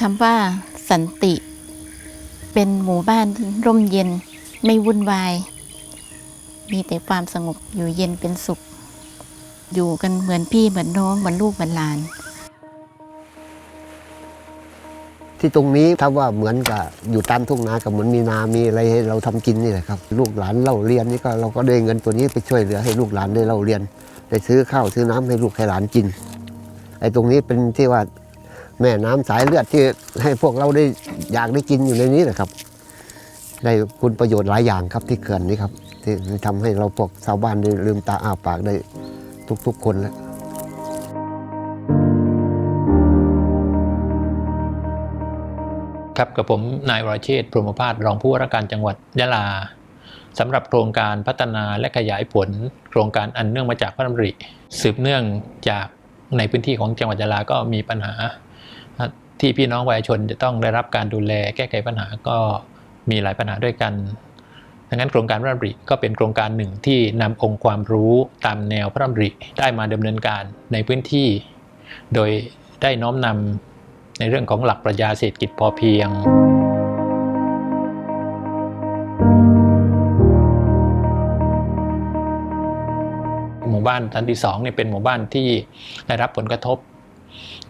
คำว่าสันติ เป็นหมู่บ้านร่มเย็นไม่วุ่นวาย มีแต่ความสงบอยู่เย็นเป็นสุข อยู่กันเหมือนพี่เหมือนน้องเหมือนลูกเหมือนหลาน ที่ตรงนี้ถ้าว่าเหมือนกับอยู่ตามทุ่งนากับเหมือนมีนา มีอะไรให้เราทำกินนี่แหละครับ ลูกหลานเล่าเรียนนี่ก็เราก็ได้เงินตัวนี้ไปช่วยเหลือให้ลูกหลานได้เล่าเรียน ได้ซื้อข้าวซื้อน้ำให้ลูกให้หลานกิน ไอ้ตรงนี้เป็นที่ว่าแม่น้ำสายเลือดที่ให้พวกเราได้อยากได้กินอยู่ในนี้แหละครับ ได้คุณประโยชน์หลายอย่างครับที่เขื่อนนี้ครับ ที่ทำให้เราพวกชาวบ้านได้ลืมตาอ้าปากได้ทุกๆคนแล้ว ครับกับผมนายวรเชษพรหมพาสรองผู้ว่าราชการจังหวัดยะลาสำหรับโครงการพัฒนาและขยายผล โครงการอันเนื่องมาจากพระดำริ สืบเนื่องจากในพื้นที่ของจังหวัดยะลาก็มีปัญหา ที่พี่น้องประชาชนจะต้องได้รับการดูแลแก้ไขปัญหาก็มีหลายปัญหาด้วยกันดังนั้นโครงการพระดำริก็เป็นโครงการหนึ่งที่นำองค์ความรู้ตามแนวพระดำริได้มาดำเนินการในพื้นที่ โดยได้น้อมนำ ในเรื่องของหลักปรัชญาเศรษฐกิจพอเพียง หมู่บ้านทันทีสองเนี่ยเป็นหมู่บ้านที่ได้รับผลกระทบ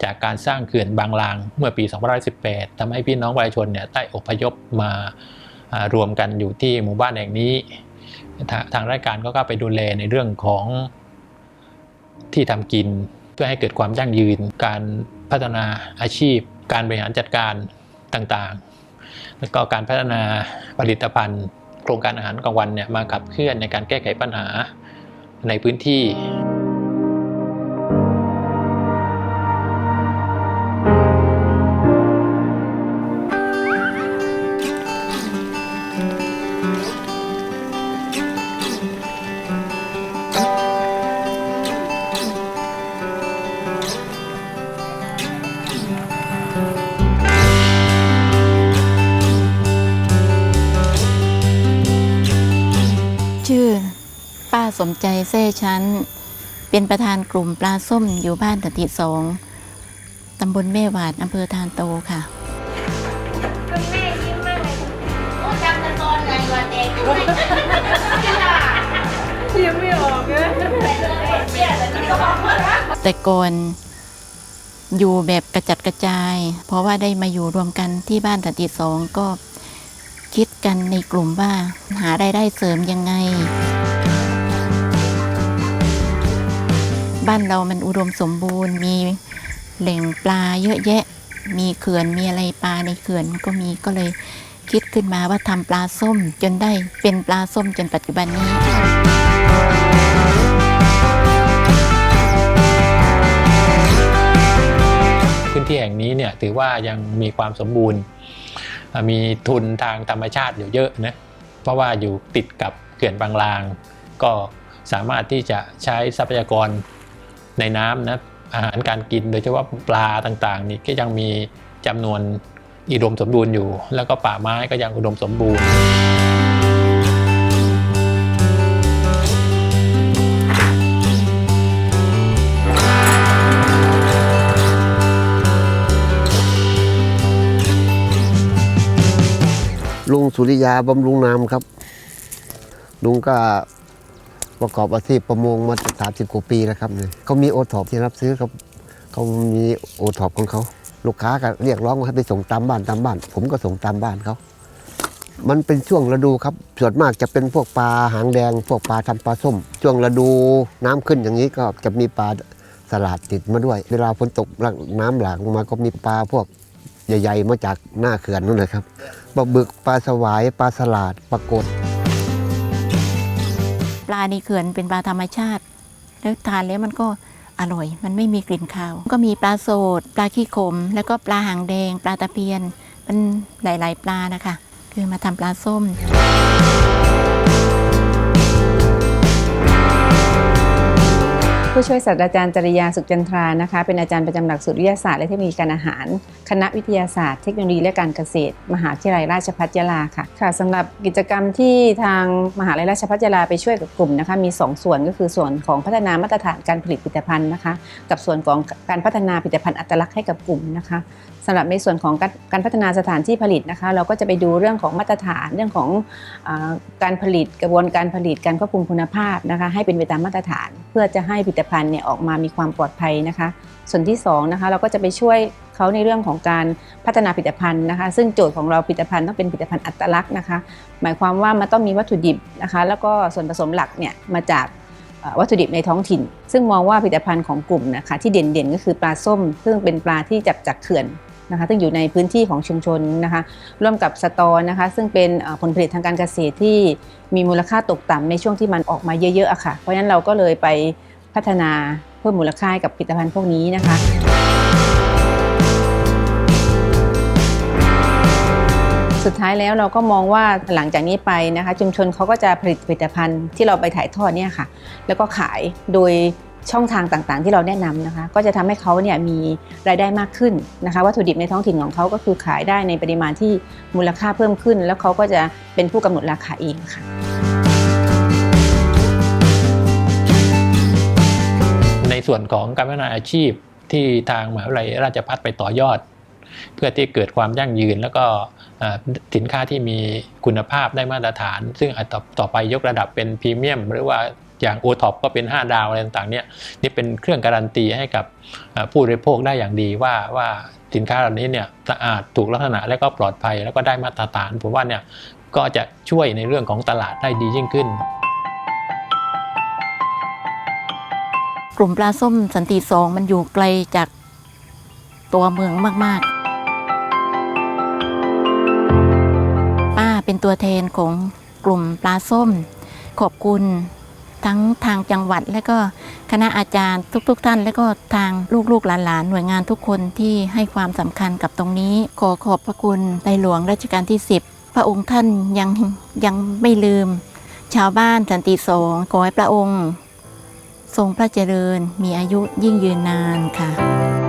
จากการสร้างเขื่อนบางลางเมื่อปี 2518ทำให้พี่น้องประชาชนเนี่ยได้อพยพมารวมกันอยู่ที่หมู่บ้านแห่งนี้ ทางทางราชการก็เข้าไปดูแลในเรื่องของที่ทำกิน เพื่อให้เกิดความยั่งยืนการ พัฒนาอาชีพ การบริหารจัดการต่างๆ แล้วก็การพัฒนาผลิตภัณฑ์ โครงการอาหารกลางวันเนี่ยมาขับเคลื่อนในการแก้ไขปัญหาในพื้นที่ สมใจแซ่ชั้น เป็นประธานกลุ่มปลาส้มอยู่บ้านตติสองตำบลแม่หวาดอำเภอทานโตค่ะ คุณแม่ยิ้มมากเลยโอ้จำแต่ตอนไหนวันเด็กด้วยยิ้มไม่ออกเลยแต่ก่อนอยู่แบบกระจัดกระจาย เพราะว่าได้มาอยู่รวมกันที่บ้านตติสองก็คิดกันในกลุ่มว่าหารายได้เสริมยังไง บ้านเรามันอุดมสมบูรณ์ มีแหล่งปลาเยอะแยะ มีเขื่อนมีอะไรปลาในเขื่อนก็มีก็เลยคิดขึ้นมาว่าทำปลาส้มจนได้เป็นปลาส้มจนปัจจุบันนี้ พื้นที่แห่งนี้เนี่ยถือว่ายังมีความสมบูรณ์ มีทุนทางธรรมชาติอยู่เยอะนะเพราะว่าอยู่ติดกับเขื่อนบางลาง ก็สามารถที่จะใช้ทรัพยากร ในน้ำนะอาหารการกินโดยเฉพาะปลาต่างๆ นี่ก็ยังมีจำนวนอุดมสมบูรณ์อยู่ แล้วก็ป่าไม้ก็ยังอุดมสมบูรณ์ลุงสุริยาบำรุงนามครับ ลุงก็ ประกอบอาชีพประมงมาสามสิบกว่าปีแล้วครับเนี่ยเขามีโอท็อปที่รับซื้อครับเขามีโอท็อปของเขาลูกค้าก็เรียกร้องว่าให้ไปส่งตามบ้านตามบ้าน ผมก็ส่งตามบ้านเขามันเป็นช่วงฤดูครับส่วนมากจะเป็นพวกปลาหางแดง พวกปลาทำปลาส้ม ช่วงฤดูน้ำขึ้นอย่างนี้ก็จะมีปลาสลัดติดมาด้วย เวลาฝนตกน้ำหลากลงมาก็มีปลาพวกใหญ่ ๆ มาจากหน้าเขื่อนนู่นเลยครับปลาบึกปลาสวายปลาสลาดปลากด ปลาในเขื่อนเป็นปลาธรรมชาติ แล้วทานแล้วมันก็อร่อย มันไม่มีกลิ่นคาว ก็มีปลาโสด ปลาขี้ขม แล้วก็ปลาหางแดง ปลาตะเพียน มันหลาย ๆ ปลานะคะ คือมาทำปลาส้ม ผู้ช่วยศาสตราจารย์จริยาสุขจันทรานะคะ เป็นอาจารย์ประจำหลักสูตรวิทยาศาสตร์และเทคโนโลยีการอาหาร คณะวิทยาศาสตร์เทคโนโลยีและการเกษตร มหาวิทยาลัยราชภัฏยาลาค่ะค่ะสำหรับกิจกรรมที่ทางมหาวิทยาลัยราชภัฏยาลาไปช่วยกับกลุ่มนะคะมี 2 ส่วนก็คือส่วนของพัฒนามาตรฐานการผลิตผลิตภัณฑ์นะคะ กับส่วนของการพัฒนาผลิตภัณฑ์อัตลักษณ์ให้กับกลุ่มนะคะสำหรับในส่วนของการการพัฒนาสถานที่ผลิตนะคะ เราก็จะไปดูเรื่องของมาตรฐานเรื่องของอการผลิตกระบวนการผลิตการควบคุมคุณภาพนะคะให้เป็นไปตามมาตรฐาน เพื่อจะให้ผลิตภัณฑ์เนี่ยออกมามีความปลอดภัยนะคะ ส่วนที่สองนะคะเราก็จะไปช่วยเขาในเรื่องของการพัฒนาผลิตภัณฑ์นะคะ ซึ่งโจทย์ของเราผลิตภัณฑ์ต้องเป็นผลิตภัณฑ์อัตลักษณ์นะคะ หมายความว่ามันต้องมีวัตถุดิบนะคะ แล้วก็ส่วนผสมหลักเนี่ยมาจากวัตถุดิบในท้องถิ่น ซึ่งมองว่าผลิตภัณฑ์ของกลุ่มนะคะที่เด่นๆก็คือปลาส้ม ซึ่งเป็นปลาที่จับจากเขื่อนนะคะซึ่งอยู่ในพื้นที่ของชุมชนนะคะร่วมกับสตอนะคะ ซึ่งเป็นผลผลิตทางการเกษตรที่มีมูลค่าตกต่ำในช่วงที่มันออกมาเยอะๆอะค่ะ เพราะฉะนั้นเราก็เลยไป พัฒนาเพิ่มมูลค่าให้กับผลิตภัณฑ์พวกนี้นะคะ สุดท้ายแล้วเราก็มองว่าหลังจากนี้ไปนะคะ ชุมชนเขาก็จะผลิตผลิตภัณฑ์ที่เราไปถ่ายทอดเนี่ยค่ะ แล้วก็ขายโดยช่องทางต่างๆ ที่เราแนะนำนะคะ ก็จะทำให้เขาเนี่ยมีรายได้มากขึ้นนะคะวัตถุดิบในท้องถิ่นของเขาก็คือขายได้ในปริมาณที่มูลค่าเพิ่มขึ้น แล้วเขาก็จะเป็นผู้กำหนดราคาเองค่ะ ส่วนของการพัฒนาอาชีพที่ทางมหาวิทยาลัยราชภัฏไปต่อยอด เพื่อที่เกิดความยั่งยืนแล้วก็สินค้าที่มีคุณภาพได้มาตรฐาน ซึ่งอาจต่อไปยกระดับเป็นพรีเมียม หรือว่าอย่างโอท็อปก็เป็น 5 ดาวอะไรต่างๆเนี่ยนี่เป็นเครื่องการันตีให้กับผู้บริโภคได้อย่างดีว่าว่าสินค้าเหล่านี้เนี่ยสะอาดถูกลักษณะและก็ปลอดภัย แล้วก็ได้มาตรฐาน ผมว่าเนี่ยก็จะช่วยในเรื่องของตลาดได้ดียิ่งขึ้น กลุ่มปลาส้มสันติสองมันอยู่ไกลจากตัวเมืองมาก ๆ ป้าเป็นตัวแทนของกลุ่มปลาส้ม ขอบคุณทั้งทางจังหวัดและก็คณะอาจารย์ทุกๆท่าน และก็ทางลูกๆหลานๆหน่วยงานทุกคนที่ให้ความสำคัญกับตรงนี้ ขอขอบพระคุณในหลวงรัชกาลที่ 10 พระองค์ท่านยังยังไม่ลืม ชาวบ้านสันติสองขอให้พระองค์ ทรงพระเจริญมีอายุยิ่งยืนนานค่ะ